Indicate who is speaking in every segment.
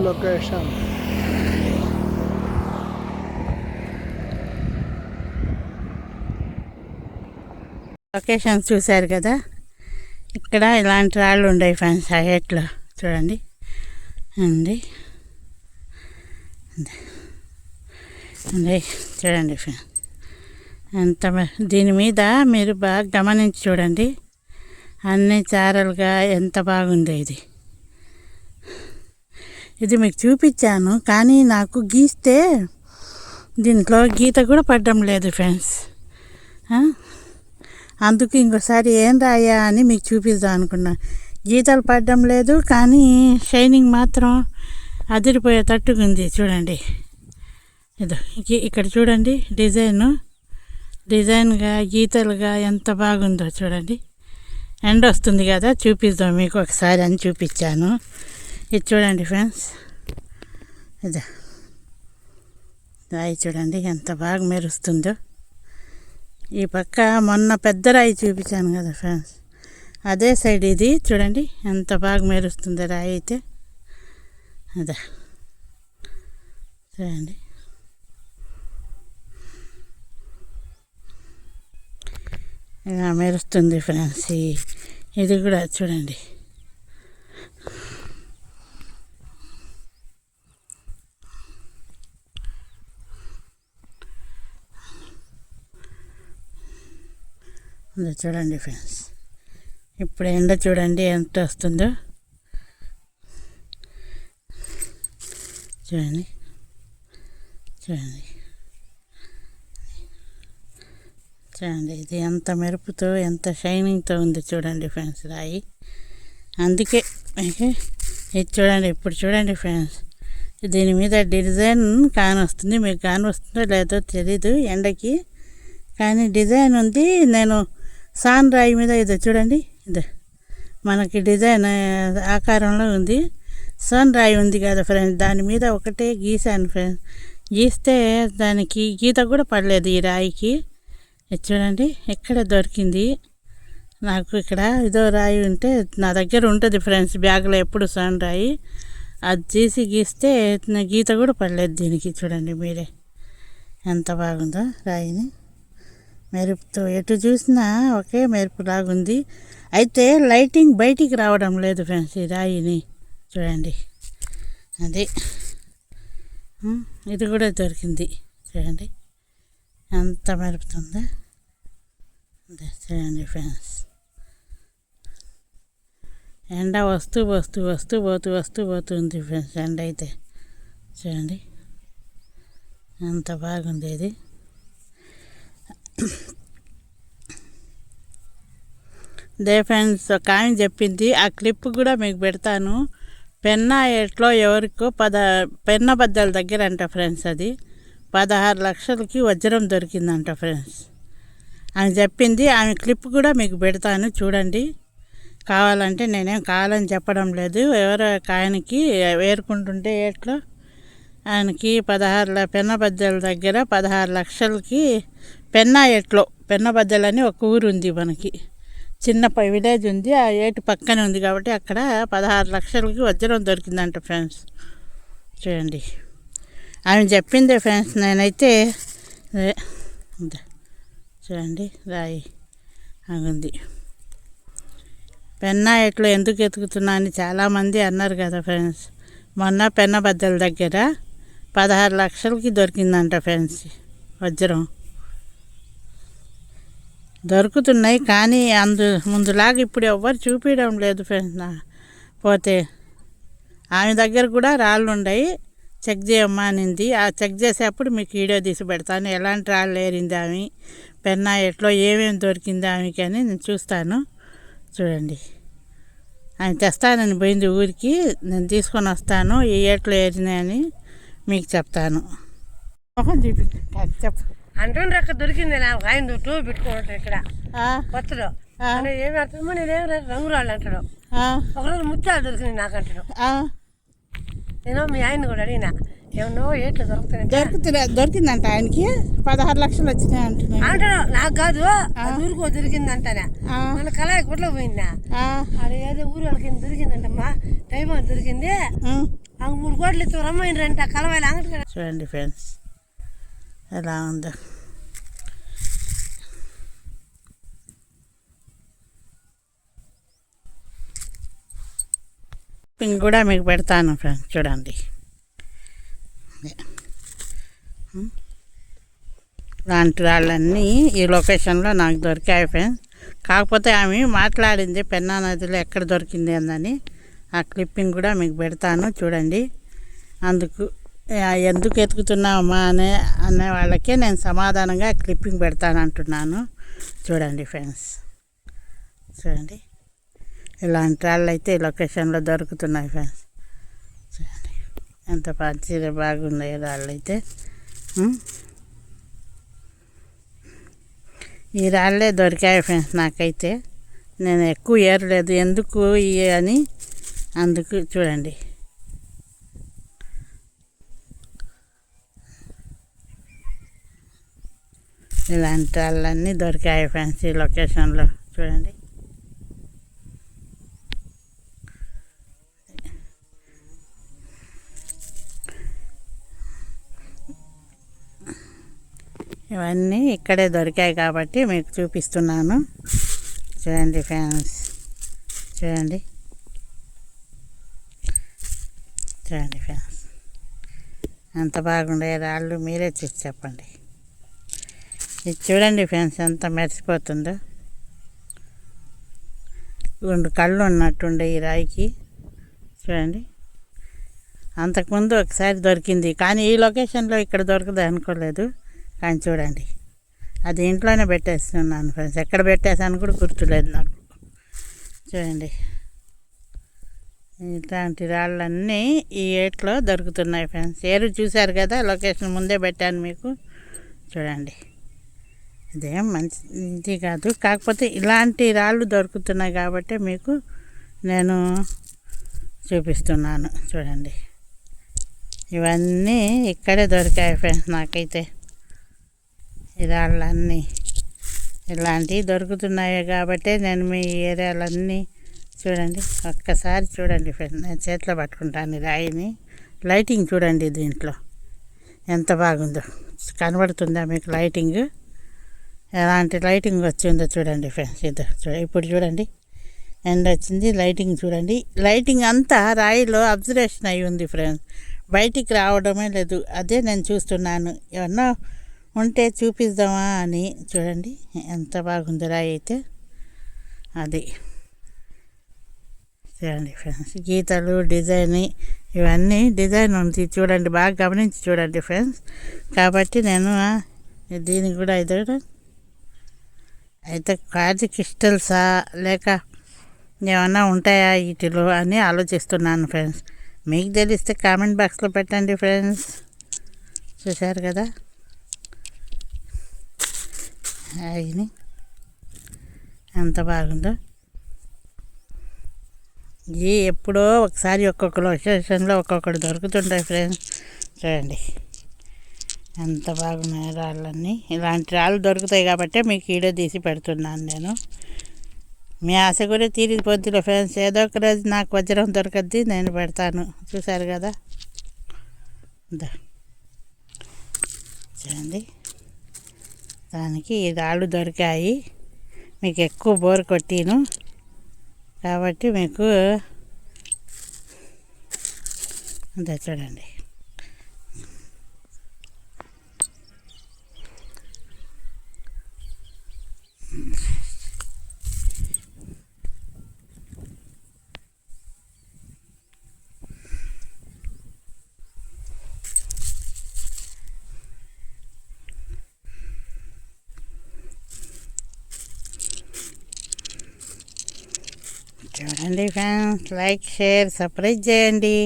Speaker 1: Location
Speaker 2: locations చూశారు కదా? ఇక్కడ ఇలాంటి రాళ్ళు ఉండవు ఫ్రెండ్స్ హైట్లో. చూడండి. అండి. అండి చూడండి ఫ్రెండ్స్ ఎంత దీని మీద మీరు బాగా గమనించి చూడండి. అన్ని చారలుగా ఎంత బాగుంది ఇది. ఇది మీకు చూపించాను కానీ నాకు గీస్తే దీంట్లో గీత కూడా పడ్డం లేదు ఫ్రెండ్స్. అందుకు ఇంకోసారి ఏం రాయా అని మీకు చూపిద్దాం అనుకున్నా. గీతలు పడ్డం లేదు కానీ షైనింగ్ మాత్రం అదిరిపోయేటట్టుగా ఉంది. చూడండి. ఇదో ఇక్కడ చూడండి డిజైను. డిజైన్గా గీతలుగా ఎంత బాగుందో చూడండి. ఎండ వస్తుంది కదా చూపిద్దాం మీకు ఒకసారి అని చూపించాను. ఇది చూడండి ఫ్రెండ్స్. ఇదా. రాయి చూడండి ఎంత బాగా మెరుస్తుందో. ఈ పక్క మొన్న పెద్ద రాయి చూపించాను కదా ఫ్రెండ్స్. అదే సైడ్ ఇది చూడండి ఎంత బాగా మెరుస్తుందో రాయి అయితే. అదే. చూడండి. ఇలా మెరుస్తుంది ఫ్రెండ్స్ ఇది కూడా చూడండి. ఉంది చూడండి ఫ్రెండ్స్. ఇప్పుడు ఎండ చూడండి ఎంత వస్తుందో. చూడండి. చూడండి. చూడండి ఇది ఎంత మెరుపుతో ఎంత షైనింగ్తో ఉంది చూడండి ఫ్రెండ్స్ రాయి. అందుకే ఇది చూడండి ఇప్పుడు చూడండి ఫ్రెండ్స్. దీని మీద డిజైన్ కానొస్తుంది మీకు కానొస్తుందో లేదో తెలీదు ఎండకి. కానీ డిజైన్ ఉంది. నేను సాన్ రాయి మీద ఇది చూడండి. ఇది. మనకి డిజైన్ ఆకారంలో ఉంది. సన్ రాయి ఉంది కదా ఫ్రెండ్స్ దాని మీద ఒకటే గీసాను ఫ్రెండ్స్ గీస్తే దానికి గీత కూడా పడలేదు ఈ రాయికి. చూడండి ఎక్కడ దొరికింది? నాకు ఇక్కడ ఇదో రాయి ఉంటే నా దగ్గర ఉంటుంది ఫ్రెండ్స్ బ్యాగ్లో ఎప్పుడు సన్ రాయి. అది తీసి గీస్తే నా గీత కూడా పడలేదు దీనికి చూడండి మీరే. ఎంత బాగుందో రాయిని. మెరుపుతో. ఎటు చూసినా ఒకే మెరుపులాగుంది. అయితే లైటింగ్ బయటికి రావడం లేదు ఫ్రెండ్స్ ఈ రాయిని చూడండి. అది. ఇది కూడా దొరికింది చూడండి. ఎంత మెరుపుతుందో. అదే చూడండి ఫ్రెండ్స్. ఎండ వస్తూ వస్తూ వస్తూ పోతూ వస్తూ పోతుంది ఫ్రెండ్స్ ఎండ అయితే చూడండి. ఎంత బాగుంది ఇది. దే ఫ్రెండ్స్ ఒక ఆమె చెప్పింది ఆ క్లిప్ కూడా మీకు పెడతాను. పెన్నా ఎట్లో ఎవరికో పద పెన్న బద్దల దగ్గర అంట ఫ్రెండ్స్ అది. పదహారు లక్షలకి వజ్రం దొరికిందంట ఫ్రెండ్స్. ఆమె చెప్పింది ఆమె క్లిప్ కూడా మీకు పెడతాను చూడండి. కావాలంటే నేనేం కావాలని చెప్పడం లేదు. ఎవరో ఒక ఆయనకి వేరుకుంటుంటే ఎట్లో ఆయనకి పదహారు పెన్న బద్దల దగ్గర పదహారు లక్షలకి పెన్నా ఎట్లో పెన్నబద్దెలు అని ఒక ఊరు ఉంది మనకి. చిన్న విలేజ్ ఉంది ఆ ఏటు పక్కనే ఉంది కాబట్టి అక్కడ పదహారు లక్షలకి వజ్రం దొరికిందంట ఫ్రెండ్స్. చూడండి. ఆమె చెప్పింది ఫ్రెండ్స్ నేనైతే చూడండి రాయి ఆగుంది. పెన్నా ఎట్లు ఎందుకు ఎతుకుతున్నా అని చాలామంది అన్నారు కదా ఫ్రెండ్స్. మొన్న పెన్న బద్దల దగ్గర పదహారు లక్షలకి దొరికిందంట ఫ్రెండ్స్ వజ్రం. దొరుకుతున్నాయి కానీ అందు ముందులాగా ఇప్పుడు ఎవ్వరు చూపించడం లేదు ఫ్రెండ్స్ పోతే ఆమె దగ్గర కూడా రాళ్ళు ఉన్నాయి చెక్ చేయమ్మా అనింది. ఆ చెక్ చేసేప్పుడు మీకు వీడియో తీసి పెడతాను. ఎలాంటి రాళ్ళు ఏరింది ఆమె? పెన్నా ఎట్లో ఏమేమి దొరికింది ఆమెకి అని నేను చూస్తాను. చూడండి. ఆయన తెస్తానని పోయింది ఊరికి. నేను తీసుకొని వస్తాను. ఏ ఏట్లో ఏరినాయని మీకు చెప్తాను. మొహం చెప్పు.
Speaker 3: అంటుండ్రు అక్కడ దొరికింది నాకు ఆయన టూ పెట్టుకోవటం ఇక్కడ. కొత్తలో. ఏమి అర్థమో నేనేం రంగురాళ్ళు అంటాడు. ఒకరోజు ముత్యాలు దొరికింది నాకు అంటాడు. నేను మీ ఆయన కూడా అడిగిన ఏమన్నో ఏట్లు దొరుకుతాయి
Speaker 2: దొరుకుతున్నా దొరికిందంట ఆయనకి. పదహారు లక్షలు వచ్చినాయి అంటున్నాయి
Speaker 3: అంటాడు నాకు కాదు ఊరుకో దొరికింది అంటానే
Speaker 2: ఆ,
Speaker 3: మన కళాయి గుట్లో పోయిందా?
Speaker 2: ఆ,
Speaker 3: అది ఏదో ఊరు వాళ్ళకి దొరికిందంటమ్మా. టైం దొరికింది? మూడు కోట్లు ఇస్తే రమ్మైనరంట కలవాయి అంగటి
Speaker 2: చూడండి ఫ్రెండ్స్ ఎలా ఉందో? పింక్ కూడా మీకు పెడతాను ఫ్రెండ్స్ చూడండి. లాంటి వాళ్ళన్నీ ఈ లొకేషన్లో నాకు దొరికాయి ఫ్రెండ్స్ కాకపోతే ఆమె మాట్లాడింది పెన్నా నదిలో ఎక్కడ దొరికింది అందని ఆ క్లిప్పింగ్ కూడా మీకు పెడతాను చూడండి. అందుకు ఎందుకు ఎతుకుతున్నామా అనే అనే వాళ్ళకే నేను సమాధానంగా క్లిప్పింగ్ పెడతానంటున్నాను చూడండి ఫ్రెండ్స్. చూడండి. ఇలాంటి రాళ్ళు అయితే ఈ లొకేషన్లో దొరుకుతున్నాయి ఫ్రెండ్స్. చూడండి. ఎంత పచ్చిగా బాగున్నాయి రాళ్ళు అయితే ఈ రాళ్ళే దొరికాయి ఫ్రెండ్స్ నాకైతే. నేను ఎక్కువ ఏరలేదు. ఎందుకు ఇవి అని అందుకు చూడండి. ఇలాంటి వాళ్ళన్నీ దొరికాయి ఫ్రెండ్స్ ఈ లొకేషన్లో చూడండి. ఇవన్నీ ఇక్కడే దొరికాయి కాబట్టి మీకు చూపిస్తున్నాను. చూడండి ఫ్యాన్స్ చూడండి. చూడండి ఫ్యాన్స్ ఎంత బాగుండే రాళ్ళు మీరే చూసి చెప్పండి. ఇది చూడండి ఫ్రెండ్స్ ఎంత మెరిసిపోతుందో. రెండు కళ్ళు ఉన్నట్టుండే ఈ రాయికి. చూడండి. అంతకుముందు ఒకసారి దొరికింది. కానీ ఈ లొకేషన్లో ఇక్కడ దొరకదు అనుకోలేదు. కానీ చూడండి. అది ఇంట్లోనే పెట్టేస్తున్నాను ఫ్రెండ్స్. ఎక్కడ పెట్టేసాను కూడా గుర్తులేదు నాకు. చూడండి. ఇట్లాంటి రాళ్ళన్నీ ఈ ఏట్లో దొరుకుతున్నాయి ఫ్రెండ్స్. ఏరు చూశారు కదా? లొకేషన్ ముందే పెట్టాను మీకు. చూడండి. ఇదేం మంచిది కాదు. కాకపోతే ఇలాంటి రాళ్ళు దొరుకుతున్నాయి కాబట్టి మీకు నేను చూపిస్తున్నాను. చూడండి. ఇవన్నీ ఇక్కడే దొరికాయి ఫ్రెండ్స్ నాకైతే. ఈ రాళ్ళన్నీ. ఇలాంటివి దొరుకుతున్నాయి కాబట్టి నేను మీ ఏరియాలన్నీ చూడండి. ఒక్కసారి చూడండి ఫ్రెండ్స్. నేను చేతిలో పట్టుకుంటాను రాయిని. లైటింగ్ చూడండి దీంట్లో. ఎంత బాగుందో. కనబడుతుందా మీకు లైటింగ్? ఎలాంటి లైటింగ్ వచ్చిందో చూడండి ఫ్రెండ్స్ ఇది ఇప్పుడు చూడండి. ఎండ్ వచ్చింది లైటింగ్ చూడండి. లైటింగ్ అంతా రాయిలో అబ్జర్వేషన్ అయి ఉంది ఫ్రెండ్స్. బయటికి రావడమే లేదు. అదే నేను చూస్తున్నాను. ఏమన్నా ఉంటే చూపిద్దామా అని చూడండి. ఎంత బాగుంది రాయి అయితే. అది. చూడండి ఫ్రెండ్స్ గీతలు డిజైన్ ఇవన్నీ డిజైన్ ఉంది. చూడండి బాగా గమనించి చూడండి ఫ్రెండ్స్. కాబట్టి నేను ఆ, దీనికి కూడా ఇది కూడా అయితే కాజు క్రిస్టల్సా లేక ఏమైనా ఉంటాయా వీటిలో అని ఆలోచిస్తున్నాను ఫ్రెండ్స్. మీకు తెలిస్తే కామెంట్ బాక్స్లో పెట్టండి ఫ్రెండ్స్. చూశారు కదా? అవి ఎంత బాగుందో. ఇది ఎప్పుడో ఒకసారి ఒక్కొక్క లొకేషన్లో ఒక్కొక్కటి దొరుకుతుంటాయి ఫ్రెండ్స్. చూడండి. ఎంత బాగున్నాయి రాళ్ళన్నీ ఇలాంటి రాళ్ళు దొరుకుతాయి కాబట్టి మీకు వీడియో తీసి పెడుతున్నాను నేను. మీ ఆశ కూడా తీరిపోద్దిలే ఫ్రెండ్స్. ఏదో ఒక రోజు నాకు వజ్రం దొరకద్ది నేను పెడతాను. చూశారు కదా? చూడండి. దానికి ఈ రాళ్ళు దొరికాయి. మీకు ఎక్కువ బోర్ కొట్టిను. కాబట్టి మీకు అంతే చూడండి. చూడండి ఫ్రెండ్స్ లైక్ షేర్ సర్ప్రైజ్ చేయండి.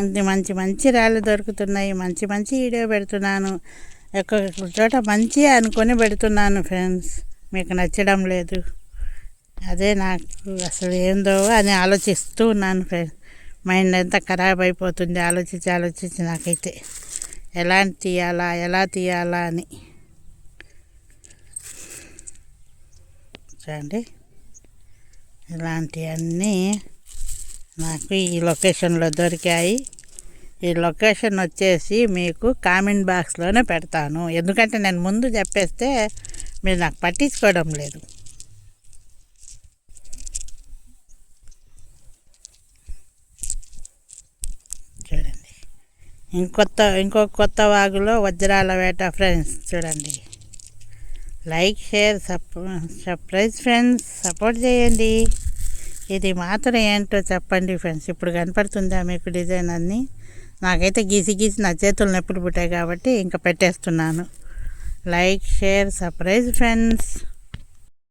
Speaker 2: ఇంత మంచి మంచి రాళ్ళు దొరుకుతున్నాయి. మంచి మంచి వీడియో పెడుతున్నాను. ఒక్కొక్క చోట మంచి అనుకొని పెడుతున్నాను ఫ్రెండ్స్. మీకు నచ్చడం లేదు. అదే నాకు అసలు ఏందో అని ఆలోచిస్తూ ఉన్నాను ఫ్రెండ్స్. మైండ్ అంతా ఖరాబ్ అయిపోతుంది. ఆలోచించి ఆలోచించి నాకైతే ఎలాంటి తీయాలా ఎలా తీయాలా అని. చూడండి. ఇలాంటివన్నీ నాకు ఈ లొకేషన్లో దొరికాయి. ఈ లొకేషన్ వచ్చేసి మీకు కామెంట్ బాక్స్లోనే పెడతాను. ఎందుకంటే నేను ముందు చెప్పేస్తే మీరు నాకు పట్టించుకోవడం లేదు. చూడండి. ఇంకొత్త ఇంకో కొత్త వాగులో వజ్రాల వేట ఫ్రెండ్స్ చూడండి. Like share surprise friends support చేయండి. ఇది మాత్రం ఏంటో చెప్పండి ఫ్రెండ్స్. ఇప్పుడు కనపడుతుందా మీకు డిజైన్ అన్నీ? నాకైతే గీసి గీసి నా చేతులు నొప్పులు పుట్టాయి కాబట్టి ఇంకా పెట్టేస్తున్నాను. Like share surprise friends.